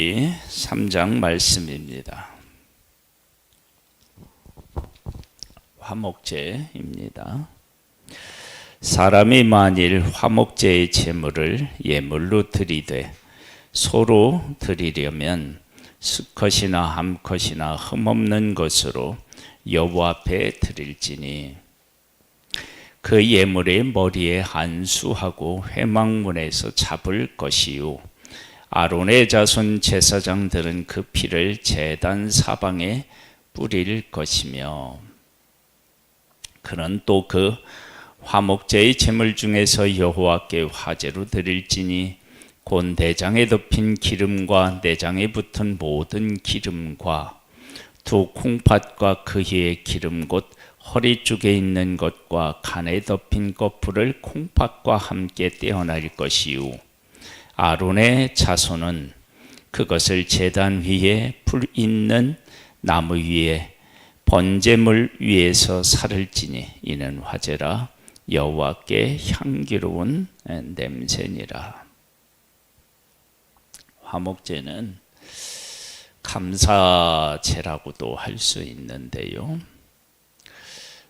3장 말씀입니다. 화목제입니다. 사람이 만일 화목제의 제물을 예물로 드리되 소로 드리려면 수컷이나 암컷이나 흠없는 것으로 여호와 앞에 드릴지니 그 예물의 머리에 안수하고 회막문에서 잡을 것이요 아론의 자손 제사장들은 그 피를 제단 사방에 뿌릴 것이며 그는 또 그 화목제의 제물 중에서 여호와께 화제로 드릴지니 곧 내장에 덮인 기름과 내장에 붙은 모든 기름과 두 콩팥과 그 위에 기름 곧 허리 쪽에 있는 것과 간에 덮인 거풀을 콩팥과 함께 떼어낼 것이요 아론의 자손은 그것을 제단 위에 불 있는 나무 위에 번제물 위에서 살을 지니 이는 화제라 여호와께 향기로운 냄새니라. 화목제는 감사제라고도 할 수 있는데요.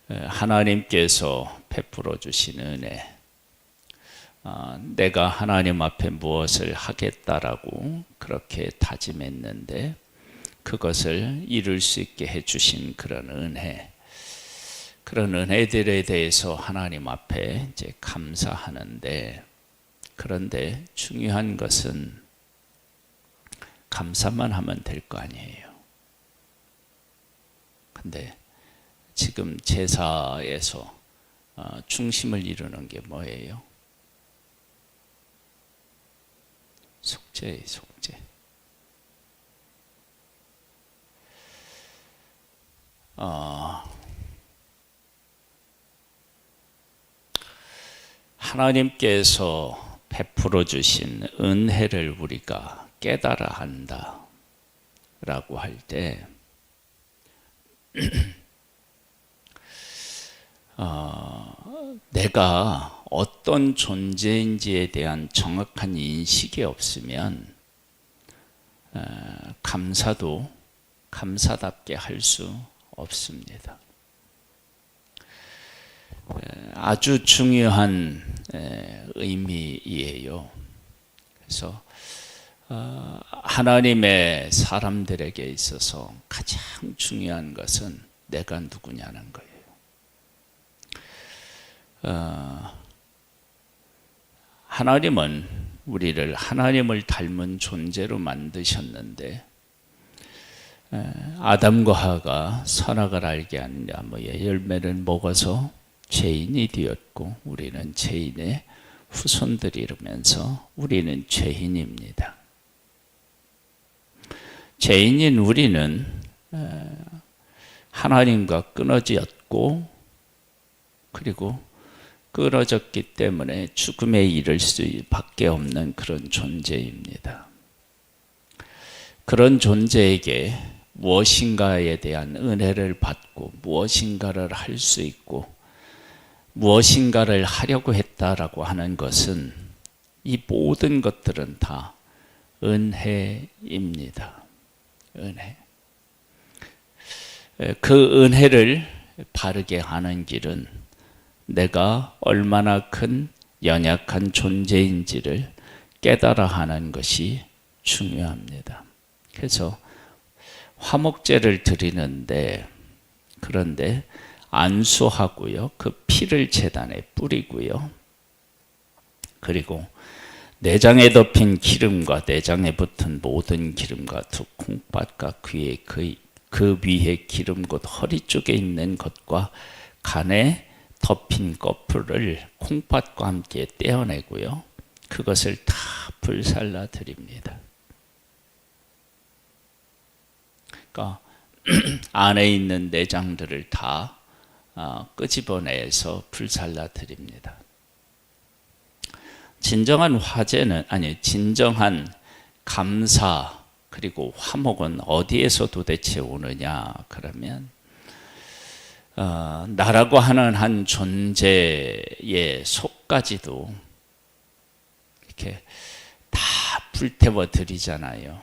하나님께서 베풀어 주신 은혜, 아, 내가 하나님 앞에 무엇을 하겠다라고 그렇게 다짐했는데 그것을 이룰 수 있게 해주신 그런 은혜, 그런 은혜들에 대해서 하나님 앞에 이제 감사하는데 그런데 중요한 것은 감사만 하면 될 거 아니에요. 근데 지금 제사에서 어, 중심을 이루는 게 뭐예요? 속죄, 속죄. 어, 하나님께서 베풀어 주신 은혜를 우리가 깨달아 한다 라고 할 때, 어, 내가 어떤 존재인지에 대한 정확한 인식이 없으면 어, 감사도 감사답게 할 수 없습니다. 아주 중요한 의미이에요. 그래서 어, 하나님의 사람들에게 있어서 가장 중요한 것은 내가 누구냐는 거예요. 어, 하나님은 우리를 하나님을 닮은 존재로 만드셨는데 아담과 하가 선악을 알게 한 나무의 열매를 먹어서 죄인이 되었고 우리는 죄인의 후손들이라면서 우리는 죄인입니다. 죄인인 우리는 하나님과 끊어졌고 그리고 끊어졌기 때문에 죽음에 이를 수밖에 없는 그런 존재입니다. 그런 존재에게 무엇인가에 대한 은혜를 받고 무엇인가를 할 수 있고 무엇인가를 하려고 했다라고 하는 것은 이 모든 것들은 다 은혜입니다. 은혜. 그 은혜를 바르게 하는 길은 내가 얼마나 큰 연약한 존재인지를 깨달아 하는 것이 중요합니다. 그래서 화목제를 드리는데 그런데 안수하고요. 그 피를 재단에 뿌리고요. 그리고 내장에 덮인 기름과 내장에 붙은 모든 기름과 두 콩팥과 그의 그, 그 위에 기름 곧 허리 쪽에 있는 것과 간에 덮인 거풀을 콩팥과 함께 떼어내고요. 그것을 다 불살라 드립니다. 그러니까 안에 있는 내장들을 다 어, 끄집어내서 불살라 드립니다. 진정한 화제는 아니 진정한 감사 그리고 화목은 어디에서 도대체 오느냐 그러면 어, 나라고 하는 한 존재의 속까지도 이렇게 다 불태워 드리잖아요.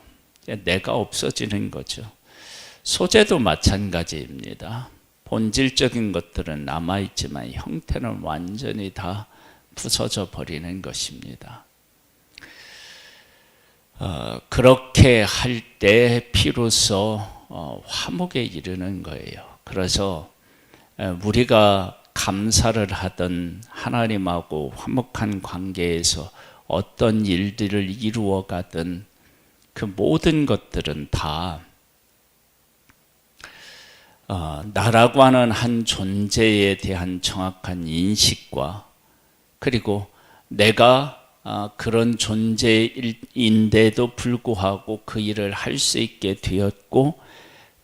내가 없어지는 거죠. 소재도 마찬가지입니다. 본질적인 것들은 남아있지만 형태는 완전히 다 부서져 버리는 것입니다. 어, 그렇게 할 때 비로소 어, 화목에 이르는 거예요. 그래서 에, 우리가 감사를 하던 하나님하고 화목한 관계에서 어떤 일들을 이루어 가든 그 모든 것들은 다 어, 나라고 하는 한 존재에 대한 정확한 인식과 그리고 내가 어, 그런 존재인데도 불구하고 그 일을 할 수 있게 되었고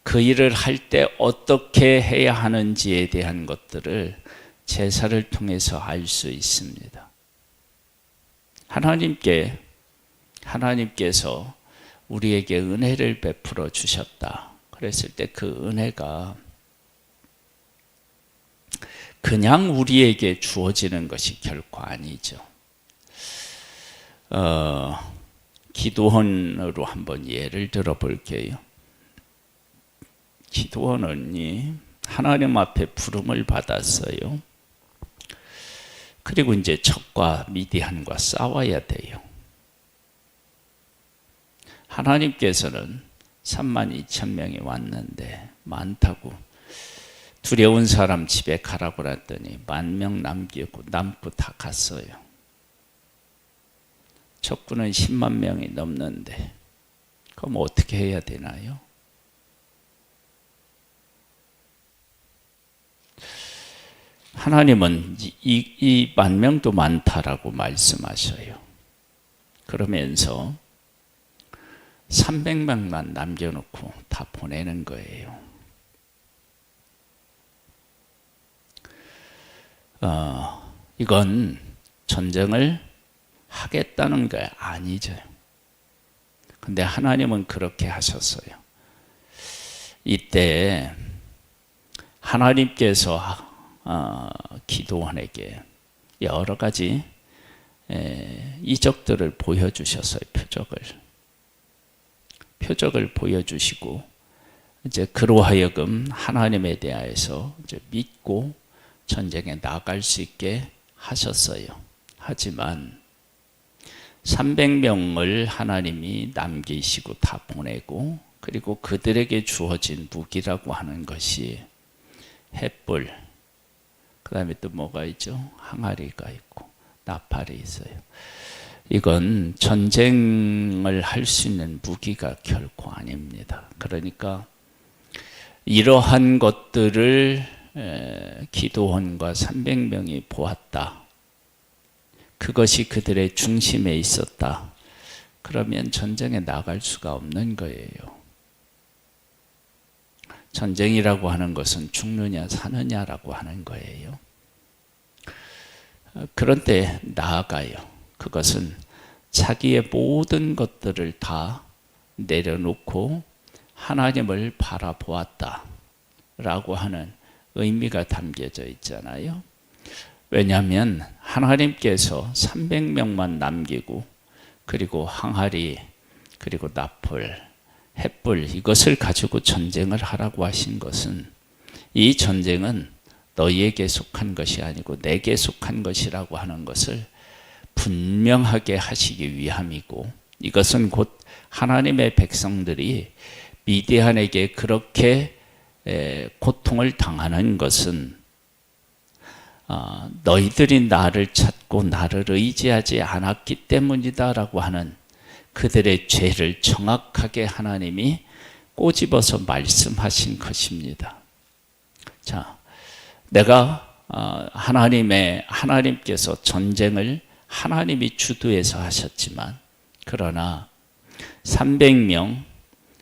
그 일을 할 때 어떻게 해야 하는지에 대한 것들을 제사를 통해서 알 수 있습니다. 하나님께 하나님께서 우리에게 은혜를 베풀어 주셨다. 그랬을 때 그 은혜가 그냥 우리에게 주어지는 것이 결코 아니죠. 어, 기도원으로 한번 예를 들어 볼게요. 기도원이 하나님 앞에 부름을 받았어요. 그리고 이제 적과 미디안과 싸워야 돼요. 하나님께서는 3만 2천 명이 왔는데 많다고 두려운 사람 집에 가라고 그랬더니 만 명 남기고 남고 다 갔어요. 적군은 10만 명이 넘는데 그럼 어떻게 해야 되나요? 하나님은 이만 명도 많다라고 말씀하셔요. 그러면서 300명만 남겨놓고 다 보내는 거예요. 어, 이건 전쟁을 하겠다는 게 아니죠. 근데 하나님은 그렇게 하셨어요. 이때 하나님께서 어, 기도원에게 여러 가지 에, 이적들을 보여주셨어요. 표적을. 표적을 보여주시고 이제 그로 하여금 하나님에 대하여서 이제 믿고 전쟁에 나갈 수 있게 하셨어요. 하지만 300명을 하나님이 남기시고 다 보내고 그리고 그들에게 주어진 무기라고 하는 것이 햇불 그 다음에 또 뭐가 있죠? 항아리가 있고 나팔이 있어요. 이건 전쟁을 할 수 있는 무기가 결코 아닙니다. 그러니까 이러한 것들을 기도원과 300명이 보았다. 그것이 그들의 중심에 있었다. 그러면 전쟁에 나갈 수가 없는 거예요. 전쟁이라고 하는 것은 죽느냐 사느냐라고 하는 거예요. 그런데 나아가요. 그것은 자기의 모든 것들을 다 내려놓고 하나님을 바라보았다. 라고 하는 의미가 담겨져 있잖아요. 왜냐하면 하나님께서 300명만 남기고 그리고 항아리 그리고 나풀 햇불 이것을 가지고 전쟁을 하라고 하신 것은 이 전쟁은 너희에게 속한 것이 아니고 내게 속한 것이라고 하는 것을 분명하게 하시기 위함이고 이것은 곧 하나님의 백성들이 미디안에게 그렇게 고통을 당하는 것은 어, 너희들이 나를 찾고 나를 의지하지 않았기 때문이다라고 하는 그들의 죄를 정확하게 하나님이 꼬집어서 말씀하신 것입니다. 자, 내가 어, 하나님의 하나님께서 전쟁을 하나님이 주도해서 하셨지만 그러나 300명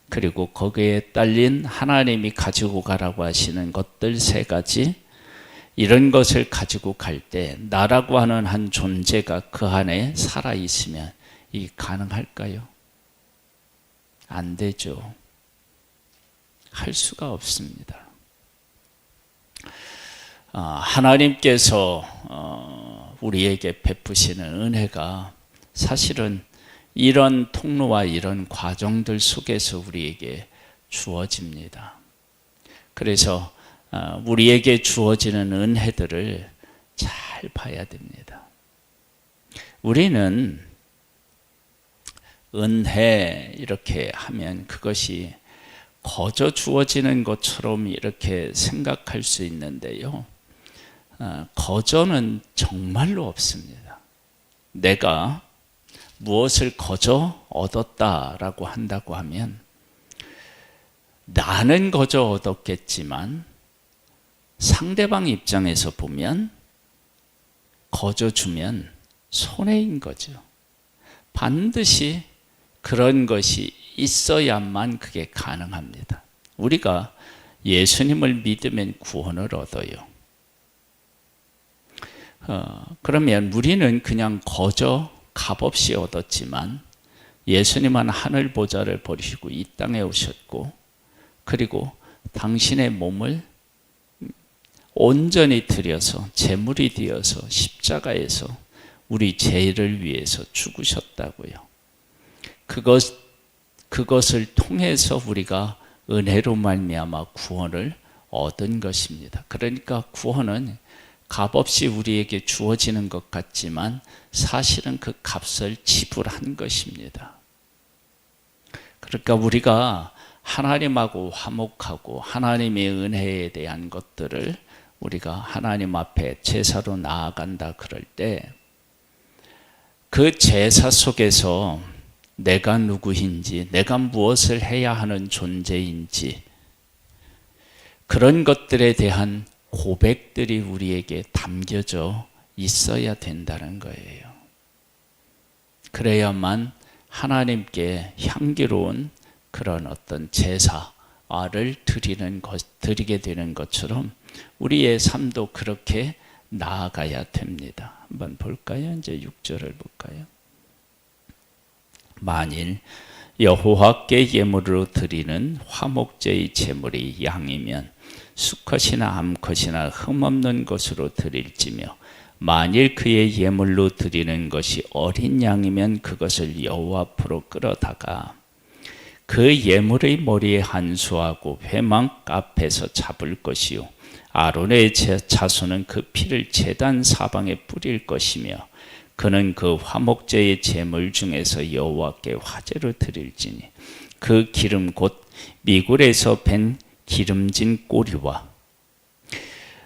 그리고 거기에 딸린 하나님이 가지고 가라고 하시는 것들 세 가지 이런 것을 가지고 갈 때 나라고 하는 한 존재가 그 안에 살아 있으면 이 가능할까요? 안 되죠. 할 수가 없습니다. 어, 하나님께서 어, 우리에게 베푸시는 은혜가 사실은 이런 통로와 이런 과정들 속에서 우리에게 주어집니다. 그래서 어, 우리에게 주어지는 은혜들을 잘 봐야 됩니다. 우리는 은혜 이렇게 하면 그것이 거저 주어지는 것처럼 이렇게 생각할 수 있는데요. 어, 거저는 정말로 없습니다. 내가 무엇을 거저 얻었다라고 한다고 하면 나는 거저 얻었겠지만 상대방 입장에서 보면 거저 주면 손해인 거죠. 반드시 그런 것이 있어야만 그게 가능합니다. 우리가 예수님을 믿으면 구원을 얻어요. 어, 그러면 우리는 그냥 거저 값없이 얻었지만 예수님은 하늘 보좌를 버리시고 이 땅에 오셨고 그리고 당신의 몸을 온전히 들여서 제물이 되어서 십자가에서 우리 죄를 위해서 죽으셨다고요. 그것 그것을 통해서 우리가 은혜로 말미암아 구원을 얻은 것입니다. 그러니까 구원은 값없이 우리에게 주어지는 것 같지만 사실은 그 값을 지불한 것입니다. 그러니까 우리가 하나님하고 화목하고 하나님의 은혜에 대한 것들을 우리가 하나님 앞에 제사로 나아간다 그럴 때 그 제사 속에서 내가 누구인지, 내가 무엇을 해야 하는 존재인지, 그런 것들에 대한 고백들이 우리에게 담겨져 있어야 된다는 거예요. 그래야만 하나님께 향기로운 그런 어떤 제사를 드리는 것, 드리게 되는 것처럼 우리의 삶도 그렇게 나아가야 됩니다. 한번 볼까요? 이제 6절을 볼까요? 만일 여호와께 예물로 드리는 화목제의 제물이 양이면 수컷이나 암컷이나 흠없는 것으로 드릴지며 만일 그의 예물로 드리는 것이 어린 양이면 그것을 여호와 앞으로 끌어다가 그 예물의 머리에 한수하고 회막 앞에서 잡을 것이요. 아론의 자손은 그 피를 제단 사방에 뿌릴 것이며 그는 그 화목제의 제물 중에서 여호와께 화제로 드릴지니 그 기름 곧 미굴에서 벤 기름진 꼬리와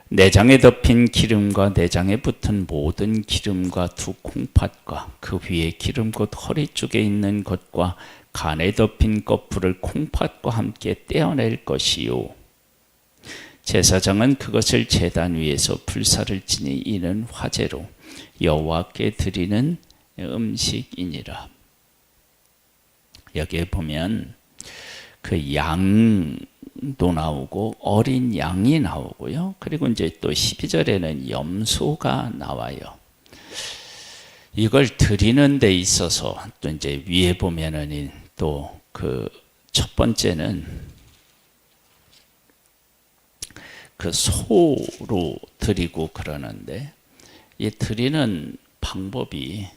내장에 덮인 기름과 내장에 붙은 모든 기름과 두 콩팥과 그 위에 기름 곧 허리 쪽에 있는 것과 간에 덮인 거풀을 콩팥과 함께 떼어낼 것이요. 제사장은 그것을 제단 위에서 불사를 지니 이는 화제로 여호와께 드리는 음식이니라. 여기에 보면 그 양도 나오고 어린 양이 나오고요. 그리고 이제 또 12절에는 염소가 나와요. 이걸 드리는 데 있어서 또 이제 위에 보면은 또 그 첫 번째는 그 소로 드리고 그러는데 이 드리는 방법이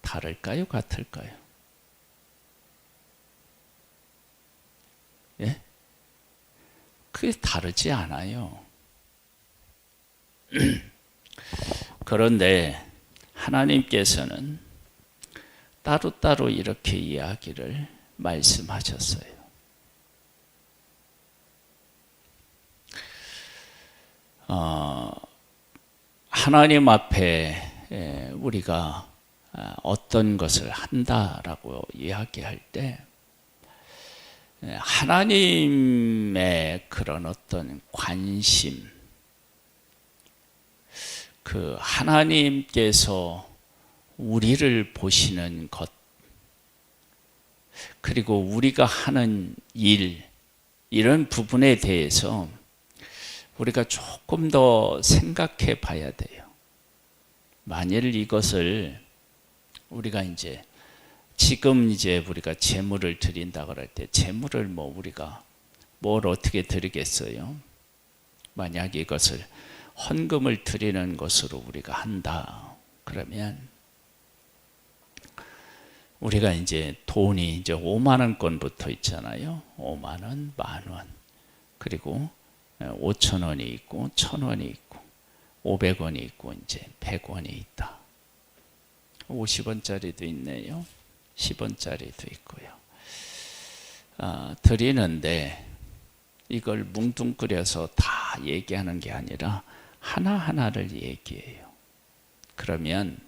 다를까요? 같을까요? 예? 그게 다르지 않아요. 그런데 하나님께서는 따로따로 이렇게 이야기를 말씀하셨어요. 어, 하나님 앞에 우리가 아, 어떤 것을 한다라고 이야기할 때 하나님의 그런 어떤 관심, 그 하나님께서 우리를 보시는 것, 그리고 우리가 하는 일, 이런 부분에 대해서 우리가 조금 더 생각해 봐야 돼요. 만일 이것을 우리가 이제 지금 이제 우리가 재물을 드린다 그럴 때 재물을 뭐 우리가 뭘 어떻게 드리겠어요? 만약 이것을 헌금을 드리는 것으로 우리가 한다. 그러면 우리가 이제 돈이 이제 5만 원권부터 있잖아요. 5만 원, 만 원. 그리고 5천 원이 있고 1천 원이 있고 500원이 있고 이제 100원이 있다. 50원짜리도 있네요. 10원짜리도 있고요. 아, 드리는데 이걸 뭉뚱그려서 다 얘기하는 게 아니라 하나하나를 얘기해요. 그러면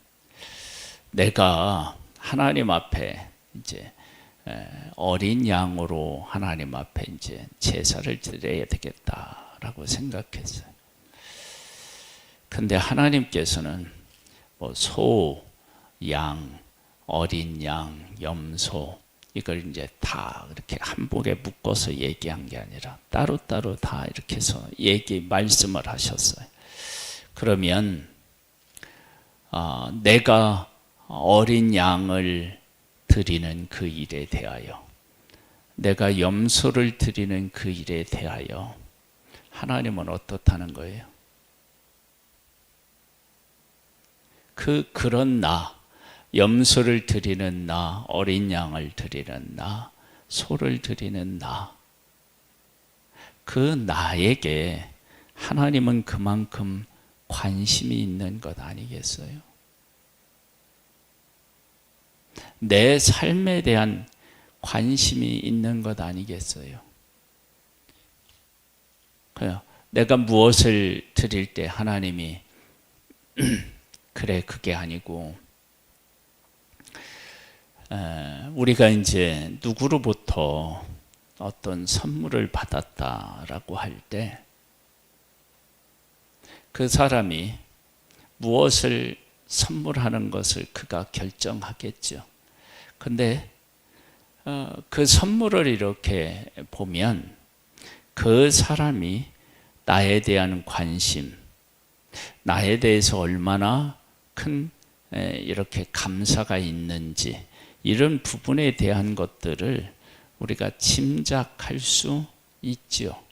내가 하나님 앞에 이제 어린 양으로 하나님 앞에 이제 제사를 드려야 되겠다 라고 생각했어요. 근데 하나님께서는 뭐 소, 양, 어린 양, 염소 이걸 이제 다 이렇게 한 복에 묶어서 얘기한 게 아니라 따로따로 다 이렇게 해서 얘기 말씀을 하셨어요. 그러면 아, 내가 어린 양을 드리는 그 일에 대하여 내가 염소를 드리는 그 일에 대하여 하나님은 어떻다는 거예요? 그 그런 나 염소를 드리는 나 어린 양을 드리는 나 소를 드리는 나 그 나에게 하나님은 그만큼 관심이 있는 것 아니겠어요? 내 삶에 대한 관심이 있는 것 아니겠어요? 그래요. 내가 무엇을 드릴 때 하나님이 그래 그게 아니고 우리가 이제 누구로부터 어떤 선물을 받았다라고 할 때 그 사람이 무엇을 선물하는 것을 그가 결정하겠죠. 근데 어, 그 선물을 이렇게 보면 그 사람이 나에 대한 관심, 나에 대해서 얼마나 큰 이렇게 감사가 있는지 이런 부분에 대한 것들을 우리가 짐작할 수 있죠.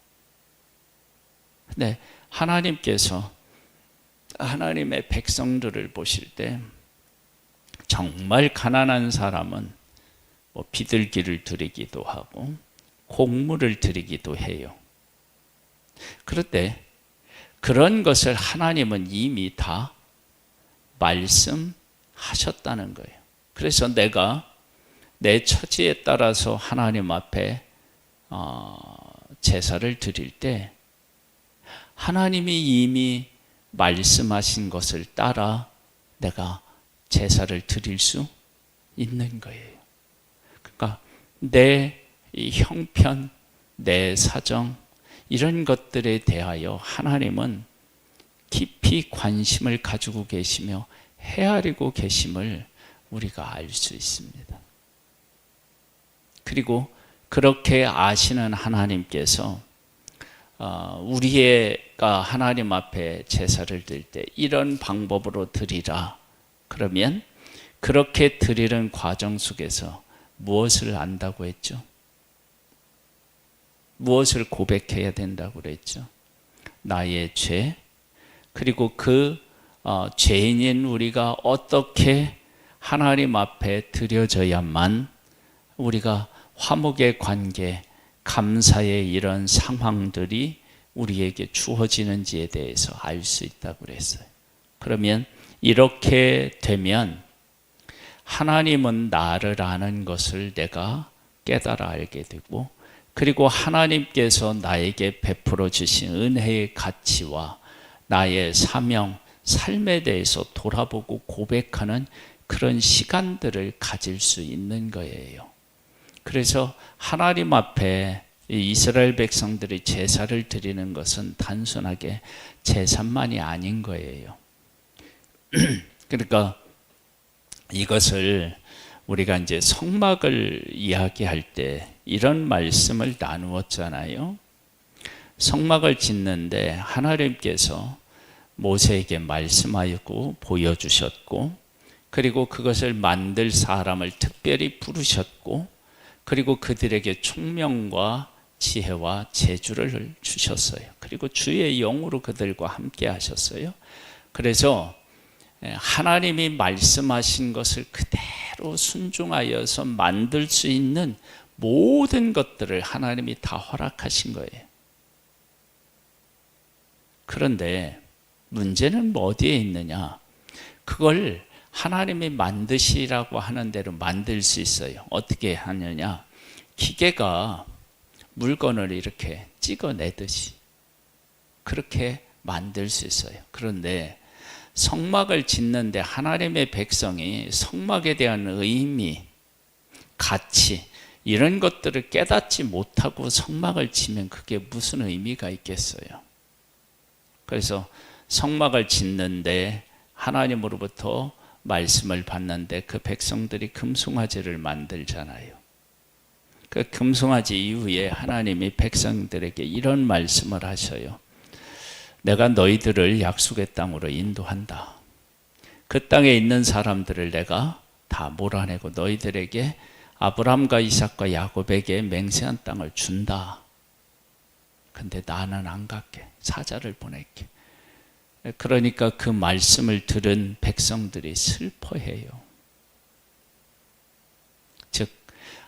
근데 하나님께서 하나님의 백성들을 보실 때 정말 가난한 사람은 뭐 비둘기를 드리기도 하고 곡물을 드리기도 해요. 그런데 그런 것을 하나님은 이미 다 말씀하셨다는 거예요. 그래서 내가 내 처지에 따라서 하나님 앞에 어, 제사를 드릴 때 하나님이 이미 말씀하신 것을 따라 내가 제사를 드릴 수 있는 거예요. 그러니까 내 형편, 내 사정 이런 것들에 대하여 하나님은 깊이 관심을 가지고 계시며 헤아리고 계심을 우리가 알 수 있습니다. 그리고 그렇게 아시는 하나님께서 어, 우리가 하나님 앞에 제사를 드릴 때 이런 방법으로 드리라. 그러면 그렇게 드리는 과정 속에서 무엇을 안다고 했죠? 무엇을 고백해야 된다고 그랬죠? 나의 죄, 그리고 그 어, 죄인인 우리가 어떻게 하나님 앞에 드려져야만 우리가 화목의 관계, 감사의 이런 상황들이 우리에게 주어지는지에 대해서 알 수 있다고 그랬어요. 그러면 이렇게 되면 하나님은 나를 아는 것을 내가 깨달아 알게 되고 그리고 하나님께서 나에게 베풀어 주신 은혜의 가치와 나의 사명, 삶에 대해서 돌아보고 고백하는 그런 시간들을 가질 수 있는 거예요. 그래서 하나님 앞에 이스라엘 백성들이 제사를 드리는 것은 단순하게 제사만이 아닌 거예요. 그러니까 이것을 우리가 이제 성막을 이야기할 때 이런 말씀을 나누었잖아요. 성막을 짓는데 하나님께서 모세에게 말씀하였고 보여주셨고 그리고 그것을 만들 사람을 특별히 부르셨고 그리고 그들에게 총명과 지혜와 재주를 주셨어요. 그리고 주의 영으로 그들과 함께 하셨어요. 그래서 하나님이 말씀하신 것을 그대로 순종하여서 만들 수 있는 모든 것들을 하나님이 다 허락하신 거예요. 그런데 문제는 뭐 어디에 있느냐? 그걸 하나님이 만드시라고 하는 대로 만들 수 있어요. 어떻게 하느냐? 기계가 물건을 이렇게 찍어내듯이 그렇게 만들 수 있어요. 그런데 성막을 짓는데 하나님의 백성이 성막에 대한 의미, 가치 이런 것들을 깨닫지 못하고 성막을 지면 그게 무슨 의미가 있겠어요? 그래서 성막을 짓는데 하나님으로부터 말씀을 받는데 그 백성들이 금송아지를 만들잖아요. 그 금송아지 이후에 하나님이 백성들에게 이런 말씀을 하셔요. 내가 너희들을 약속의 땅으로 인도한다. 그 땅에 있는 사람들을 내가 다 몰아내고 너희들에게 아브람과 이삭과 야곱에게 맹세한 땅을 준다. 근데 나는 안 갈게. 사자를 보낼게. 그러니까 그 말씀을 들은 백성들이 슬퍼해요. 즉,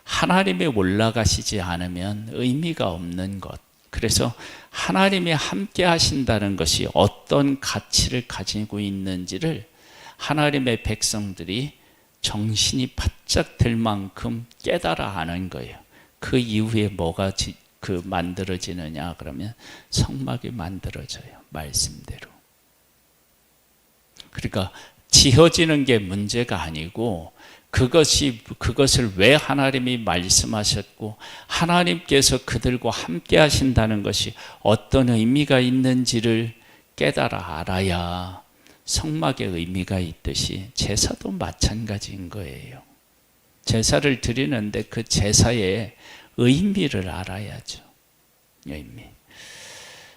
하나님이 올라가시지 않으면 의미가 없는 것. 그래서 하나님이 함께 하신다는 것이 어떤 가치를 가지고 있는지를 하나님의 백성들이 정신이 바짝 들 만큼 깨달아 아는 거예요. 그 이후에 뭐가 그 만들어지느냐 그러면 성막이 만들어져요. 말씀대로. 그러니까 지어지는 게 문제가 아니고 그것이 그것을 왜 하나님이 말씀하셨고 하나님께서 그들과 함께 하신다는 것이 어떤 의미가 있는지를 깨달아 알아야 성막의 의미가 있듯이 제사도 마찬가지인 거예요. 제사를 드리는데 그 제사의 의미를 알아야죠. 의미.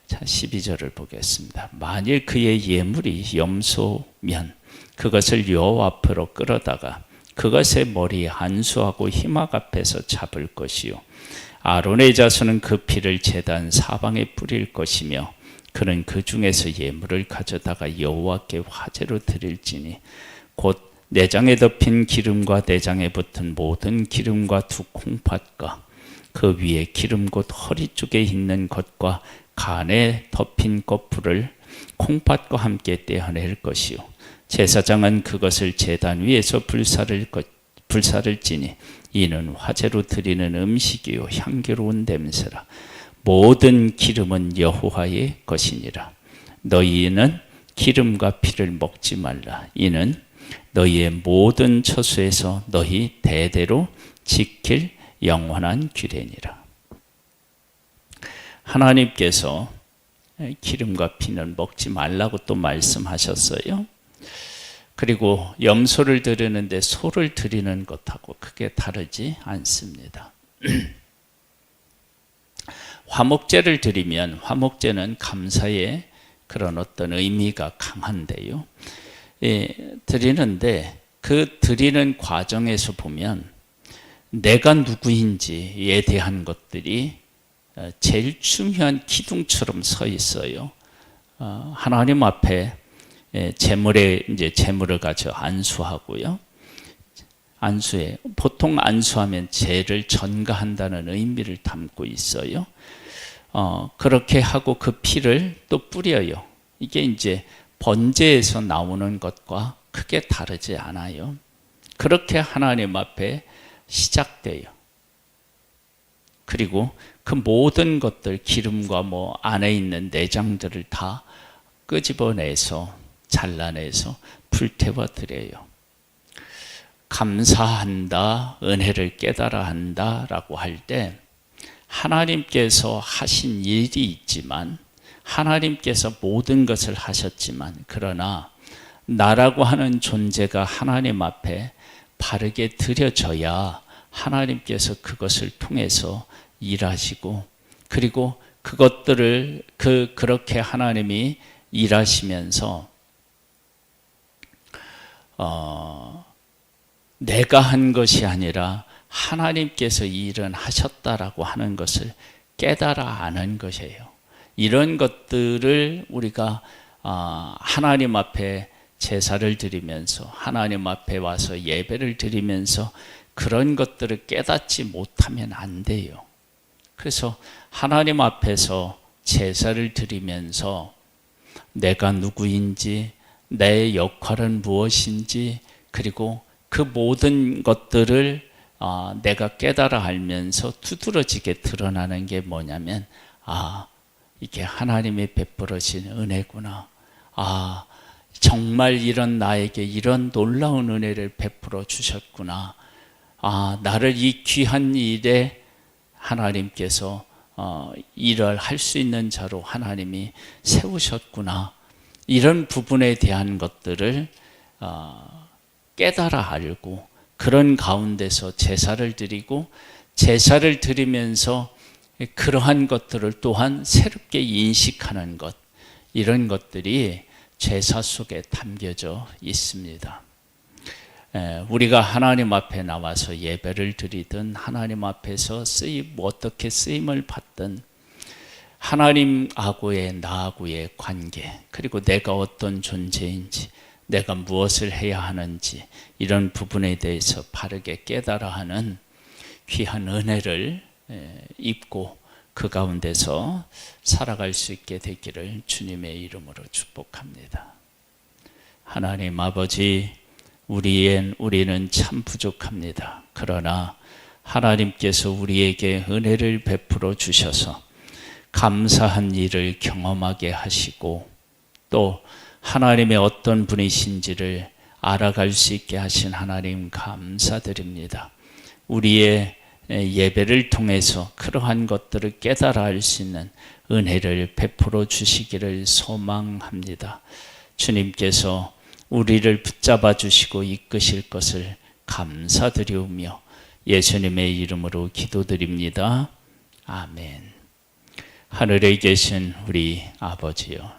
자, 12절을 보겠습니다. 만일 그의 예물이 염소면 그것을 여호와 앞으로 끌어다가 그것의 머리에 안수하고 희막 앞에서 잡을 것이요 아론의 자손은 그 피를 제단 사방에 뿌릴 것이며 그는 그 중에서 예물을 가져다가 여호와께 화제로 드릴지니 곧 내장에 덮인 기름과 내장에 붙은 모든 기름과 두 콩팥과 그 위에 기름 곧 허리 쪽에 있는 것과 간에 덮인 거풀을 콩팥과 함께 떼어낼 것이요. 제사장은 그것을 제단 위에서 불사를 불사를 지니 이는 화제로 드리는 음식이요. 향기로운 냄새라 모든 기름은 여호와의 것이니라 너희는 기름과 피를 먹지 말라 이는 너희의 모든 처수에서 너희 대대로 지킬 영원한 규례니라 하나님께서 기름과 피는 먹지 말라고 또 말씀하셨어요. 그리고 염소를 드리는데 소를 드리는 것하고 크게 다르지 않습니다. 화목제를 드리면 화목제는 감사의 그런 어떤 의미가 강한데요. 예, 드리는데 그 드리는 과정에서 보면 내가 누구인지에 대한 것들이 어, 제일 중요한 기둥처럼 서 있어요. 어, 하나님 앞에 재물에 이제 재물을 가져 안수하고요. 안수에 보통 안수하면 죄를 전가한다는 의미를 담고 있어요. 어, 그렇게 하고 그 피를 또 뿌려요. 이게 이제 번제에서 나오는 것과 크게 다르지 않아요. 그렇게 하나님 앞에 시작돼요. 그리고 그 모든 것들 기름과 뭐 안에 있는 내장들을 다 끄집어내서 잘라내서 불태워 드려요. 감사한다, 은혜를 깨달아 한다라고 할 때 하나님께서 하신 일이 있지만 하나님께서 모든 것을 하셨지만 그러나 나라고 하는 존재가 하나님 앞에 바르게 드려져야 하나님께서 그것을 통해서 일하시고 그리고 그것들을 그 그렇게 하나님이 일하시면서 어, 내가 한 것이 아니라 하나님께서 이 일은 하셨다라고 하는 것을 깨달아 아는 것이에요. 이런 것들을 우리가 어, 하나님 앞에 제사를 드리면서 하나님 앞에 와서 예배를 드리면서 그런 것들을 깨닫지 못하면 안 돼요. 그래서 하나님 앞에서 제사를 드리면서 내가 누구인지, 내 역할은 무엇인지, 그리고 그 모든 것들을 아, 내가 깨달아 알면서 두드러지게 드러나는 게 뭐냐면, 아, 이게 하나님이 베풀어진 은혜구나. 아, 정말 이런 나에게 이런 놀라운 은혜를 베풀어 주셨구나. 아, 나를 이 귀한 일에 하나님께서 어, 일을 할 수 있는 자로 하나님이 세우셨구나. 이런 부분에 대한 것들을 어, 깨달아 알고 그런 가운데서 제사를 드리고 제사를 드리면서 그러한 것들을 또한 새롭게 인식하는 것 이런 것들이 제사 속에 담겨져 있습니다. 에, 우리가 하나님 앞에 나와서 예배를 드리든 하나님 앞에서 쓰임 어떻게 쓰임을 받든 하나님하고의 나하고의 관계 그리고 내가 어떤 존재인지 내가 무엇을 해야 하는지 이런 부분에 대해서 바르게 깨달아 하는 귀한 은혜를 에, 입고 그 가운데서 살아갈 수 있게 되기를 주님의 이름으로 축복합니다. 하나님 아버지, 우리엔 우리는 참 부족합니다. 그러나 하나님께서 우리에게 은혜를 베풀어 주셔서 감사한 일을 경험하게 하시고 또 하나님의 어떤 분이신지를 알아갈 수 있게 하신 하나님 감사드립니다. 우리의 예배를 통해서 그러한 것들을 깨달아 알 수 있는 은혜를 베풀어 주시기를 소망합니다. 주님께서 우리를 붙잡아 주시고 이끄실 것을 감사드리오며 예수님의 이름으로 기도드립니다. 아멘. 하늘에 계신 우리 아버지여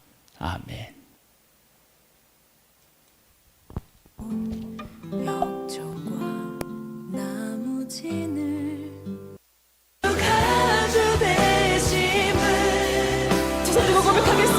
아멘. 가주 대심을 두 손 들고 고백하겠